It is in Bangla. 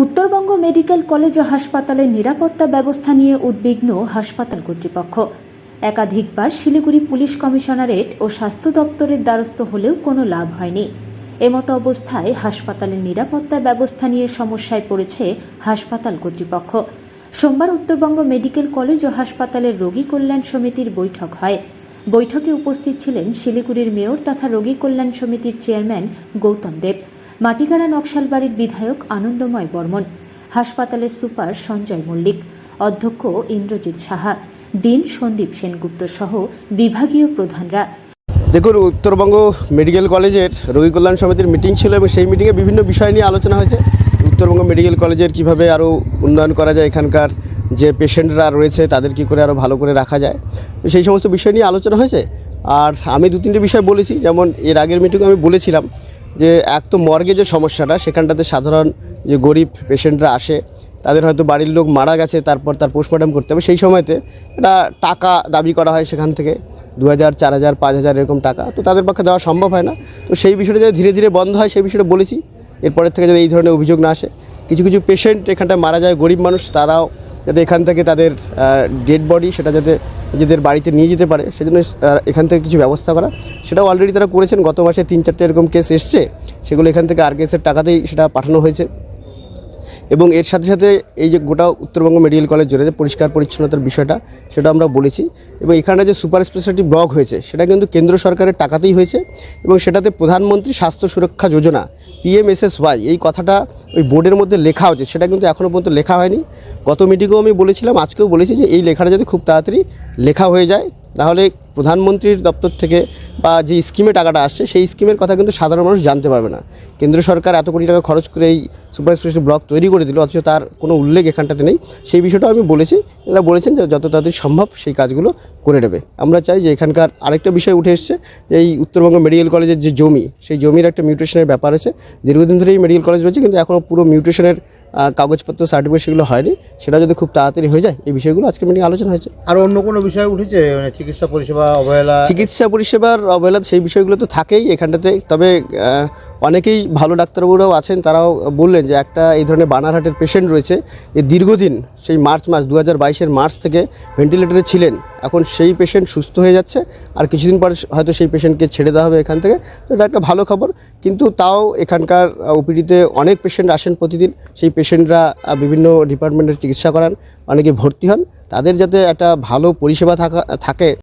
উত্তরবঙ্গ মেডিকেল কলেজ ও হাসপাতালের নিরাপত্তা ব্যবস্থা নিয়ে উদ্বিগ্ন হাসপাতাল কর্তৃপক্ষ। একাধিকবার শিলিগুড়ি পুলিশ কমিশনারেট ও স্বাস্থ্য দপ্তরের দ্বারস্থ হলেও কোনো লাভ হয়নি। এমতো অবস্থায় হাসপাতালের নিরাপত্তা ব্যবস্থা নিয়ে সমস্যায় পড়েছে হাসপাতাল কর্তৃপক্ষ। সোমবার উত্তরবঙ্গ মেডিকেল কলেজ ও হাসপাতালের রোগী কল্যাণ সমিতির বৈঠক হয়। বৈঠকে উপস্থিত ছিলেন শিলিগুড়ির মেয়র তথা রোগী কল্যাণ সমিতির চেয়ারম্যান গৌতম দেব। মাটিগাড়া নকশালবাড়ির বিধায়ক আনন্দময় বর্মন, হাসপাতালের সুপার সঞ্জয় মল্লিক, অধ্যক্ষ ইন্দ্রজিৎ সাহা, ডিন সন্দীপ সেনগুপ্ত সহ বিভাগীয় প্রধানরা। দেখুন, উত্তরবঙ্গ মেডিকেল কলেজের রোগী কল্যাণ সমিতির মিটিং ছিল এবং সেই মিটিংয়ে বিভিন্ন বিষয় নিয়ে আলোচনা হয়েছে। উত্তরবঙ্গ মেডিকেল কলেজের কীভাবে আরও উন্নয়ন করা যায়, এখানকার যে পেশেন্টরা রয়েছে, তাদের কি করে আরও ভালো করে রাখা যায় সেই সমস্ত বিষয় নিয়ে আলোচনা হয়েছে। আর আমি দু তিনটে বিষয় বলেছি, যেমন এর আগের মিটিংয়ে আমি বলেছিলাম যে এক তো মর্গে যে সমস্যাটা, সেখানটাতে সাধারণ যে গরিব পেশেন্টরা আসে, তাদের হয়তো বাড়ির লোক মারা গেছে, তারপর তার পোস্টমর্টম করতে হবে। সেই সময়তে একটা টাকা দাবি করা হয় সেখান থেকে দু হাজার চার হাজার পাঁচ হাজার এরকম টাকা। তো তাদের পক্ষে দেওয়া সম্ভব হয় না। তো সেই বিষয়টা যদি ধীরে ধীরে বন্ধ হয়, সেই বিষয়টা বলেছি। এরপরের থেকে যদি এই ধরনের অভিযোগ না আসে, কিছু কিছু পেশেন্ট এখানটায় মারা যায়, গরিব মানুষ, তারাও যাতে এখান থেকে তাদের ডেড বডি সেটা যাতে নিজেদের বাড়িতে নিয়ে যেতে পারে, সেজন্য এখান থেকে কিছু ব্যবস্থা করা। সেটাও অলরেডি তারা করেছেন, গত মাসে তিন চারটে এরকম কেস এসছে, সেগুলো এখান থেকে আর কেসের টাকাতেই সেটা পাঠানো হয়েছে। এবং এর সাথে সাথে এই যে গোটা উত্তরবঙ্গ মেডিকেল কলেজ জুড়ে যে পরিষ্কার পরিচ্ছন্নতার বিষয়টা, সেটা আমরা বলেছি। এবং এখানে যে সুপার স্পেশালিটি ব্লক হয়েছে, সেটা কিন্তু কেন্দ্র সরকারের টাকাতেই হয়েছে এবং সেটাতে প্রধানমন্ত্রী স্বাস্থ্য সুরক্ষা যোজনা পিএমএসএসওয়াই এই কথাটা ওই বোর্ডের মধ্যে লেখা হচ্ছে সেটা কিন্তু এখনও পর্যন্ত লেখা হয়নি। গত মিটিংয়েও আমি বলেছিলাম, আজকেও বলেছি যে এই লেখাটা যদি খুব তাড়াতাড়ি লেখা হয়ে যায় তাহলে প্রধানমন্ত্রীর দপ্তর থেকে বা যে স্কিমে টাকাটা আসছে, সেই স্কিমের কথা কিন্তু সাধারণ মানুষ জানতে পারবে না। কেন্দ্র সরকার এত কোটি টাকা খরচ করে এই সুপার স্পেশাল ব্লক তৈরি করে দিল, অথচ তার কোনো উল্লেখ এখানটাতে নেই। সেই বিষয়টাও আমি বলেছি, এরা বলেছেন যে যত তাড়াতাড়ি সম্ভব সেই কাজগুলো করে নেবে। আমরা চাই যে এখানকার আরেকটা বিষয় উঠে এসছে এই উত্তরবঙ্গ মেডিকেল কলেজের যে জমি, সেই জমির একটা মিউটেশনের ব্যাপার আছে। দীর্ঘদিন ধরে এই মেডিকেল কলেজ রয়েছে, কিন্তু এখনও পুরো মিউটেশনের কাগজপত্র সার্টিফিকেট সেগুলো হয়নি। সেটা যদি খুব তাড়াতাড়ি হয়ে যায় এই বিষয়গুলো আজকে মিটিং আলোচনা হয়েছে। আর অন্য কোনো বিষয় উঠেছে? মানে চিকিৎসা পরিষেবা অবহেলা? চিকিৎসা পরিষেবার অবহেলা সেই বিষয়গুলো তো থাকেই এখানটাতে। তবে আহ, অনেকেই ভালো ডাক্তারবাবুরাও আছেন, তারাও বললেন যে একটা এই ধরনের বানারহাটের পেশেন্ট রয়েছে যে দীর্ঘদিন, সেই মার্চ মাস দু হাজার মার্চ থেকে ভেন্টিলেটরে ছিলেন। এখন সেই পেশেন্ট সুস্থ হয়ে যাচ্ছে, আর কিছুদিন পর হয়তো সেই পেশেন্টকে ছেড়ে দেওয়া হবে এখান থেকে। তো এটা একটা ভালো খবর, কিন্তু তাও এখানকার ওপিডিতে অনেক পেশেন্ট আসেন প্রতিদিন, সেই পেশেন্টরা বিভিন্ন ডিপার্টমেন্টের চিকিৎসা করান, অনেকে ভর্তি হন। তাদের যাতে একটা ভালো পরিষেবা থাকা, থাকে